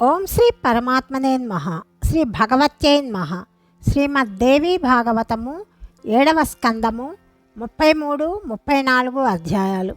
ఓం శ్రీ పరమాత్మనేన్మహ శ్రీ భగవత్యేన్మహ శ్రీమద్దేవి భాగవతము ఏడవ స్కందము ముప్పై మూడు ముప్పై నాలుగు అధ్యాయాలు.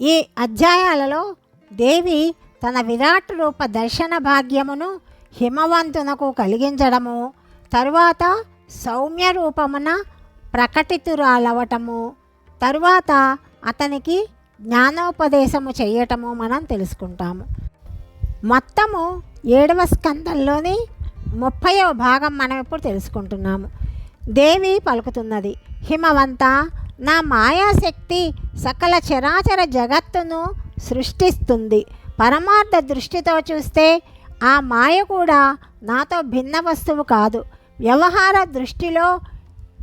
ఈ అధ్యాయాలలో దేవి తన విరాట్ రూప దర్శన భాగ్యమును హిమవంతునకు కలిగించడము తరువాత సౌమ్య రూపమున ప్రకటితురాలవటము తరువాత అతనికి జ్ఞానోపదేశము చేయటము మనం తెలుసుకుంటాము. మొత్తము ఏడవ స్కందంలోని ముప్పైవ భాగం మనం ఇప్పుడు తెలుసుకుంటున్నాము. దేవి పలుకుతున్నది హిమవంత నా మాయాశక్తి సకల చరాచర జగత్తును సృష్టిస్తుంది. పరమార్థ దృష్టితో చూస్తే ఆ మాయ కూడా నాతో భిన్న వస్తువు కాదు. వ్యవహార దృష్టిలో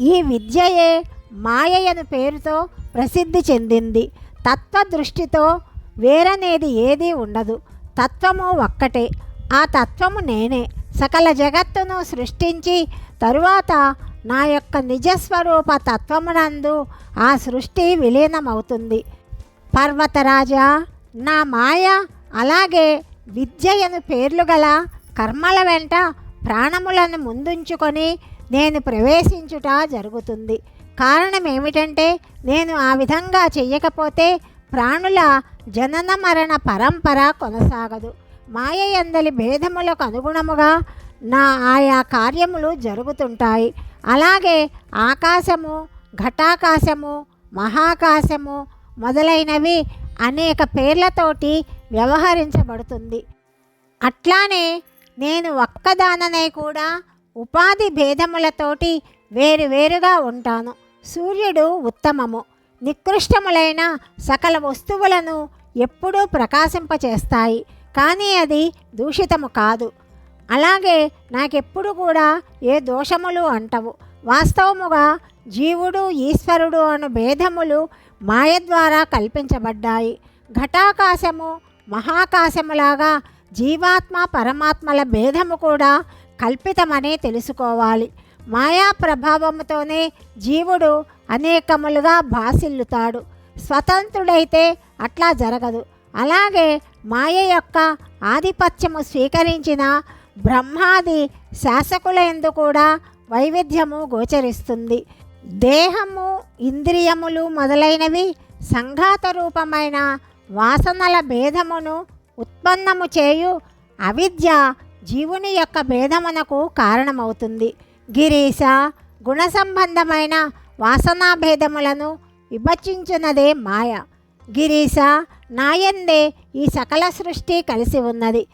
ఈ విద్యయే మాయయను పేరుతో ప్రసిద్ధి చెందింది. తత్వ దృష్టితో వేరనేది ఏదీ ఉండదు. తత్వము ఒక్కటే. ఆ తత్వము నేనే. సకల జగత్తును సృష్టించి తరువాత నా యొక్క నిజస్వరూప తత్వమునందు ఆ సృష్టి విలీనమవుతుంది. పర్వతరాజా నా మాయ అలాగే విద్యయను పేర్లు గల కర్మల వెంట ప్రాణములను ముందుంచుకొని నేను ప్రవేశించుట జరుగుతుంది. కారణం ఏమిటంటే నేను ఆ విధంగా చెయ్యకపోతే ప్రాణుల జనన మరణ పరంపర కొనసాగదు. మాయ ఎందలి భేదములకు అనుగుణముగా నా ఆయా కార్యములు జరుగుతుంటాయి. అలాగే ఆకాశము ఘటాకాశము మహాకాశము మొదలైనవి అనేక పేర్లతోటి వ్యవహరించబడుతుంది. అట్లానే నేను ఒక్కదాననే కూడా ఉపాధి భేదములతోటి వేరువేరుగా ఉంటాను. సూర్యుడు ఉత్తమము. నికృష్టములైన సకల వస్తువులను ఎప్పుడూ ప్రకాశింపచేస్తాయి కానీ అది దూషితము కాదు. అలాగే నాకెప్పుడు కూడా ఏ దోషములు అంటవు. వాస్తవముగా జీవుడు ఈశ్వరుడు అను భేదములు మాయ ద్వారా కల్పించబడ్డాయి. ఘటాకాశము మహాకాశములాగా జీవాత్మ పరమాత్మల భేదము కూడా కల్పితమనే తెలుసుకోవాలి. మాయా ప్రభావముతోనే జీవుడు అనేకములుగా భాసిల్లుతాడు స్వతంత్రుడైతే అట్లా జరగదు. అలాగే మాయ యొక్క ఆధిపత్యము స్వీకరించిన బ్రహ్మాది శాసకులందు కూడా వైవిధ్యము గోచరిస్తుంది. దేహము ఇంద్రియములు మొదలైనవి సంఘాత రూపమైన వాసనల భేదమును ఉత్పన్నము చేయు అవిద్య జీవుని యొక్క భేదమునకు కారణమవుతుంది. గిరీశ గుణ సంబంధమైన వాసనా భేదములను మాయ. గిరీశ నాయందే ఈ సకల సృష్టి కలిసి ఉన్నది.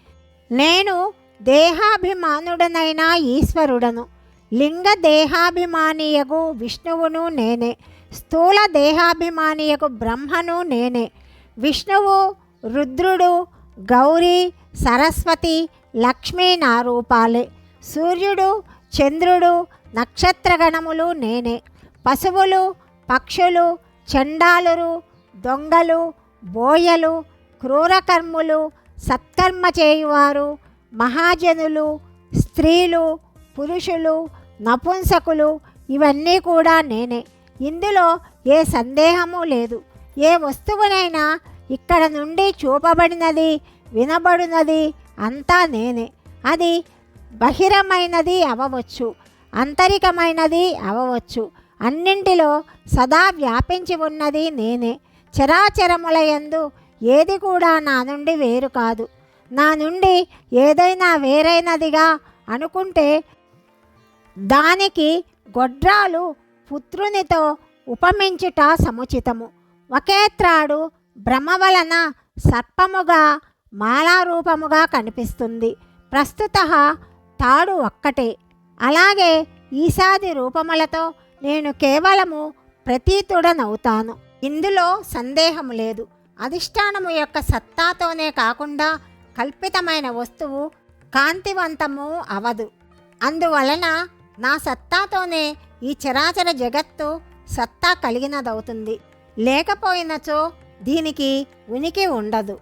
నేను దేహాభిమానుడనైన ఈశ్వరుడను. లింగ దేహాభిమానియకు విష్ణువును నేనే. స్థూల దేహాభిమానియకు బ్రహ్మను నేనే. విష్ణువు రుద్రుడు గౌరీ సరస్వతి లక్ష్మీ నా రూపాలే. సూర్యుడు చంద్రుడు నక్షత్రగణములు నేనే. పశువులు పక్షులు చండాలురు దొంగలు బోయలు క్రూరకర్ములు సత్కర్మ చేయువారు మహాజనులు స్త్రీలు పురుషులు నపుంసకులు ఇవన్నీ కూడా నేనే. ఇందులో ఏ సందేహము లేదు. ఏ వస్తువునైనా ఇక్కడ నుండి చూపబడినది వినబడినది అంతా నేనే. అది బహిరమైనది అవ్వవచ్చు అంతరికమైనది అవ్వవచ్చు అన్నింటిలో సదా వ్యాపించి ఉన్నది నేనే. చరాచరములయందు ఏది కూడా నా నుండి వేరు కాదు. నా నుండి ఏదైనా వేరైనదిగా అనుకుంటే దానికి గొడ్రాలు పుత్రునితో ఉపమించుట సముచితము. ఒకే త్రాడు భ్రమ వలన సర్పముగా మాలారూపముగా కనిపిస్తుంది. ప్రస్తుత తాడు ఒక్కటే. అలాగే ఈశాది రూపములతో నేను కేవలము ప్రతీతుడనవుతాను. ఇందులో సందేహము లేదు. అధిష్టానము యొక్క సత్తాతోనే కాకుండా కల్పితమైన వస్తువు కాంతివంతము అవదు. అందువలన నా సత్తాతోనే ఈ చరాచర జగత్తు సత్తా కలిగినదవుతుంది. లేకపోయినచో దీనికి ఉనికి ఉండదు.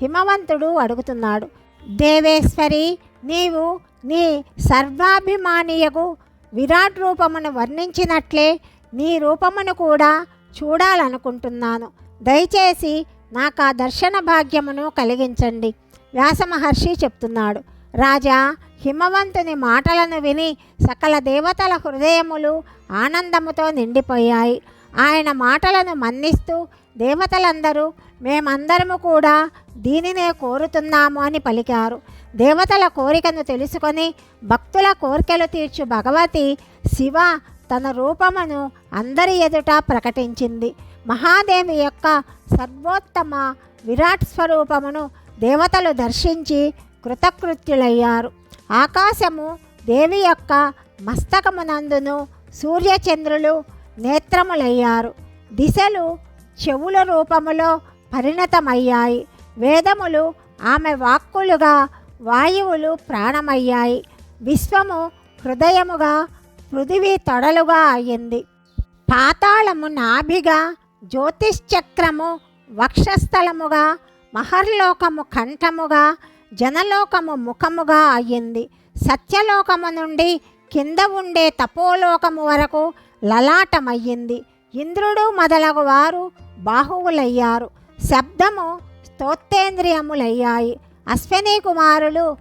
హిమవంతుడు అడుగుతున్నాడు దేవేశ్వరి నీవు నీ సర్వాభిమానియకు విరాట్ రూపమును వర్ణించినట్లే నీ రూపమును కూడా చూడాలనుకుంటున్నాను. దయచేసి నాకు ఆ దర్శన భాగ్యమును కలిగించండి. వ్యాసమహర్షి చెప్తున్నాడు. రాజా హిమవంతుని మాటలను విని సకల దేవతల హృదయములు ఆనందముతో నిండిపోయాయి. ఆయన మాటలను మన్నిస్తూ దేవతలందరూ మేమందరము కూడా దీనినే కోరుతున్నాము అని పలికారు. దేవతల కోరికను తెలుసుకొని భక్తుల కోరికలు తీర్చు భగవతి శివ తన రూపమును అందరి ఎదుట ప్రకటించింది. మహాదేవి యొక్క సర్వోత్తమ విరాట్ స్వరూపమును దేవతలు దర్శించి కృతకృత్యులయ్యారు. ఆకాశము దేవి యొక్క మస్తకమునందును సూర్యచంద్రులు నేత్రములయ్యారు. దిశలు చెవుల రూపములో పరిణతమయ్యాయి. వేదములు ఆమె వాక్కులుగా వాయువులు ప్రాణమయ్యాయి. విశ్వము హృదయముగా పృథివీ తొడలుగా అయ్యింది. పాతాళము నాభిగా జ్యోతిశ్చక్రము వక్షస్థలముగా మహర్లోకము కంఠముగా జనలోకము ముఖముగా అయ్యింది. సత్యలోకము నుండి కింద ఉండే తపోలోకము వరకు లలాటమయ్యింది. ఇంద్రుడు మొదలగు వారు బాహువులయ్యారు. శబ్దము స్తోత్రేంద్రియములయ్యాయి. అశ్విని కుమారులు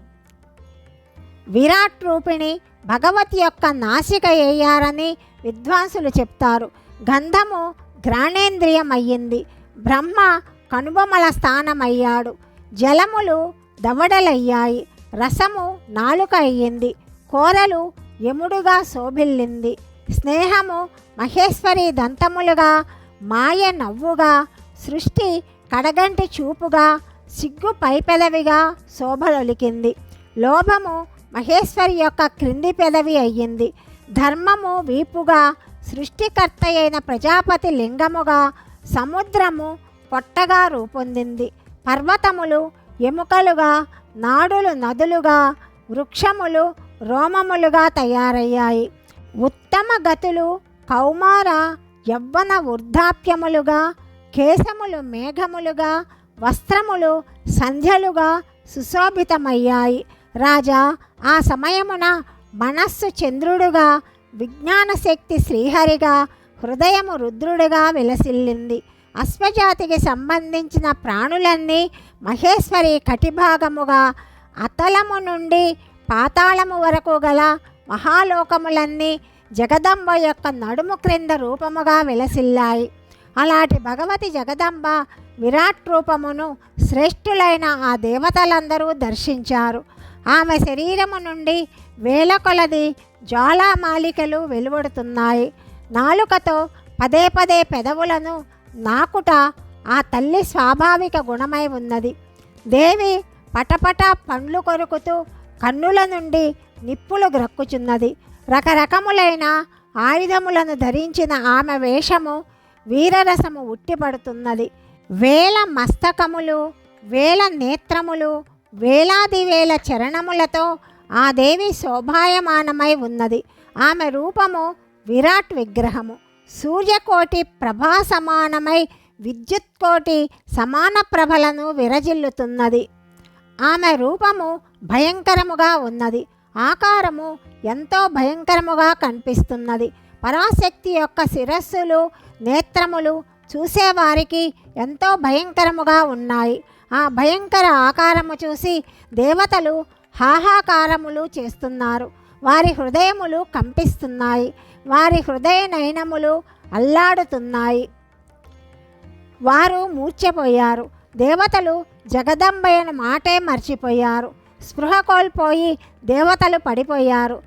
విరాట్ రూపిణి భగవతి యొక్క నాసిక అయ్యారని విద్వాంసులు చెప్తారు. గంధము ఘ్రాణేంద్రియమయ్యింది బ్రహ్మ కనుబొమల స్థానమయ్యాడు. జలములు దవడలయ్యాయి. రసము నాలుక అయ్యింది. కూరలు యముడుగా శోభిల్లింది. స్నేహము మహేశ్వరి దంతములుగా మాయ నవ్వుగా సృష్టి కడగంటి చూపుగా సిగ్గు పైపెదవిగా శోభలొలికింది. లోభము మహేశ్వరి యొక్క క్రింది పెదవి అయ్యింది. ధర్మము వీపుగా సృష్టికర్త అయిన ప్రజాపతి లింగముగా సముద్రము పొట్టగా రూపొందింది. పర్వతములు ఎముకలుగా నాడులు నదులుగా వృక్షములు రోమములుగా తయారయ్యాయి. ఉత్తమ గతులు కౌమార యవ్వన వృద్ధాప్యములుగా కేశములు మేఘములుగా వస్త్రములు సంధ్యలుగా సుశోభితమయ్యాయి. రాజా ఆ సమయమున మనస్సు చంద్రుడుగా విజ్ఞాన శక్తి శ్రీహరిగా హృదయము రుద్రుడుగా విలసిల్లింది. అశ్వజాతికి సంబంధించిన ప్రాణులన్నీ మహేశ్వరి కటిభాగముగా అతలము నుండి పాతాళము వరకు గల మహాలోకములన్నీ జగదంబ యొక్క నడుము క్రింద రూపముగా విలసిల్లాయి. అలాంటి భగవతి జగదంబ విరాట్ రూపమును శ్రేష్ఠులైన ఆ దేవతలందరూ దర్శించారు. ఆమె శరీరము నుండి వేల కొలది జ్వాలామాలికలు వెలువడుతున్నాయి. నాలుకతో పదే పదే పెదవులను నాకుట ఆ తల్లి స్వాభావిక గుణమై ఉన్నది. దేవి పటపట పండ్లు కొరుకుతూ కన్నుల నుండి నిప్పులు గ్రక్కుచున్నది. రకరకములైన ఆయుధములను ధరించిన ఆమె వేషము వీరరసము ఉట్టిపడుతున్నది. వేల మస్తకములు వేల నేత్రములు వేలాది వేల చరణములతో ఆ దేవి శోభాయమానమై ఉన్నది. ఆమె రూపము విరాట్ విగ్రహము. సూర్యకోటి ప్రభా సమానమై విద్యుత్కోటి సమాన ప్రభలను విరజిల్లుతున్నది. ఆమె రూపము భయంకరముగా ఉన్నది. ఆకారము ఎంతో భయంకరముగా కనిపిస్తున్నది. పరాశక్తి యొక్క శిరస్సులు నేత్రములు చూసేవారికి ఎంతో భయంకరముగా ఉన్నాయి. ఆ భయంకర ఆకారము చూసి దేవతలు హాహాకారములు చేస్తున్నారు. వారి హృదయములు కంపిస్తున్నాయి. వారి హృదయ నయనములు అల్లాడుతున్నాయి. వారు మూర్చిపోయారు దేవతలు జగదంబైన మాటే మర్చిపోయారు. స్పృహ కోల్పోయి దేవతలు పడిపోయారు.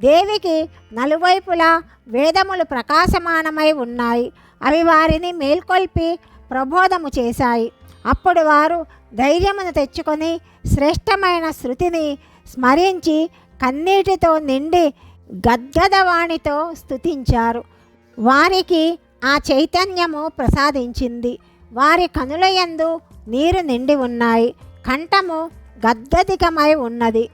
దేవికి నలువైపులా వేదములు ప్రకాశమానమై ఉన్నాయి. అవి వారిని మేల్కొల్పి ప్రబోధము చేశాయి. అప్పుడు వారు ధైర్యమును తెచ్చుకొని శ్రేష్టమైన శృతిని స్మరించి కన్నీటితో నిండి గద్గదవాణితో స్తుతించారు. వారికి ఆ చైతన్యము ప్రసాదించింది. వారి కనులయందు నీరు నిండి ఉన్నాయి. కంఠము గద్దధికమై ఉన్నది.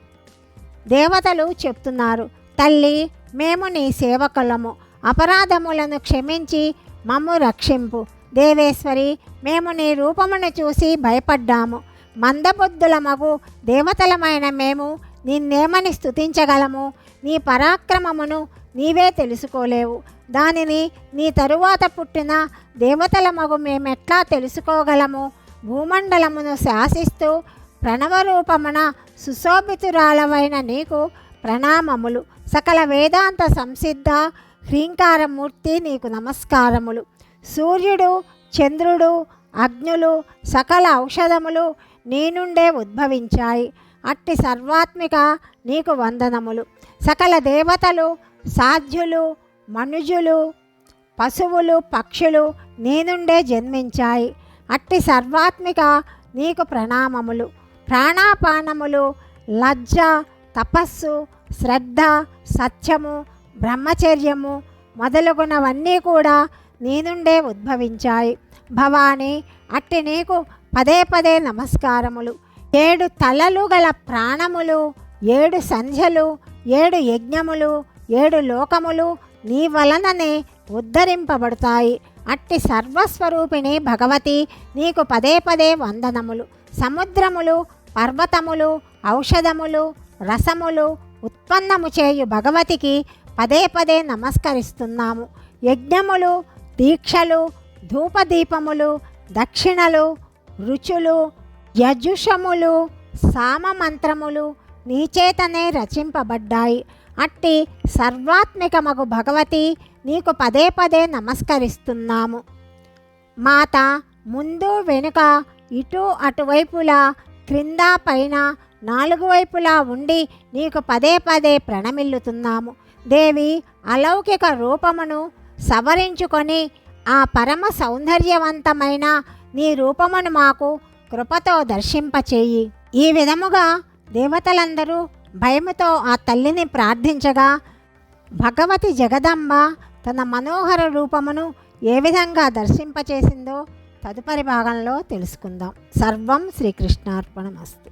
దేవతలు చెప్తున్నారు తల్లి మేము నీ సేవకులము. అపరాధములను క్షమించి మమ్ము రక్షింపు. దేవేశ్వరి మేము నీ రూపమును చూసి భయపడ్డాము. మందబుద్ధుల మగు దేవతలమైన మేము నిన్నేమని స్థుతించగలము నీ పరాక్రమమును నీవే తెలుసుకోలేవు. దానిని నీ తరువాత పుట్టిన దేవతల మగు మేమెట్లా తెలుసుకోగలము? భూమండలమును శాసిస్తూ ప్రణవరూపమున సుశోభితురాలవైన నీకు ప్రణామములు. సకల వేదాంత సంసిద్ధ హ్రీంకారమూర్తి నీకు నమస్కారములు. సూర్యుడు చంద్రుడు అగ్నులు సకల ఔషధములు నీ నుండే ఉద్భవించాయి. అట్టి సర్వాత్మిక నీకు వందనములు. సకల దేవతలు సాధ్యులు మనుజులు పశువులు పక్షులు నీ నుండే జన్మించాయి. అట్టి సర్వాత్మిక నీకు ప్రణామములు. ప్రాణాపానములు లజ్జ తపస్సు శ్రద్ధ సత్యము బ్రహ్మచర్యము మొదలగునవన్నీ కూడా నీ నుండే ఉద్భవించాయి. భవానీ అట్టి నీకు పదే పదే నమస్కారములు. ఏడు తలలు గల ప్రాణములు ఏడు సంధ్యలు ఏడు యజ్ఞములు ఏడు లోకములు నీ వలననే ఉద్ధరింపబడతాయి. అట్టి సర్వస్వరూపిణి భగవతి నీకు పదే పదే వందనములు. సముద్రములు పర్వతములు ఔషధములు రసములు ఉత్పన్నము చేయు భగవతికి పదే పదే నమస్కరిస్తున్నాము. యజ్ఞములు దీక్షలు ధూపదీపములు దక్షిణలు రుచులు యజుషములు సామమంత్రములు నీచేతనే రచింపబడ్డాయి. అట్టి సర్వాత్మికమగు భగవతి నీకు పదే పదే నమస్కరిస్తున్నాము. మాత ముందు వెనుక ఇటు అటువైపులా క్రింద పైన నాలుగు వైపులా ఉండి నీకు పదే పదే ప్రణమిల్లుతున్నాము. దేవి అలౌకిక రూపమును సవరించుకొని ఆ పరమ సౌందర్యవంతమైన నీ రూపమును మాకు కృపతో దర్శింపచేయి. ఈ విధముగా దేవతలందరూ భయముతో ఆ తల్లిని ప్రార్థించగా భగవతి జగదంబ తన మనోహర రూపమును ఏ విధంగా దర్శింపచేసిందో తదుపరి భాగంలో తెలుసుకుందాం. సర్వం శ్రీకృష్ణార్పణమస్తు.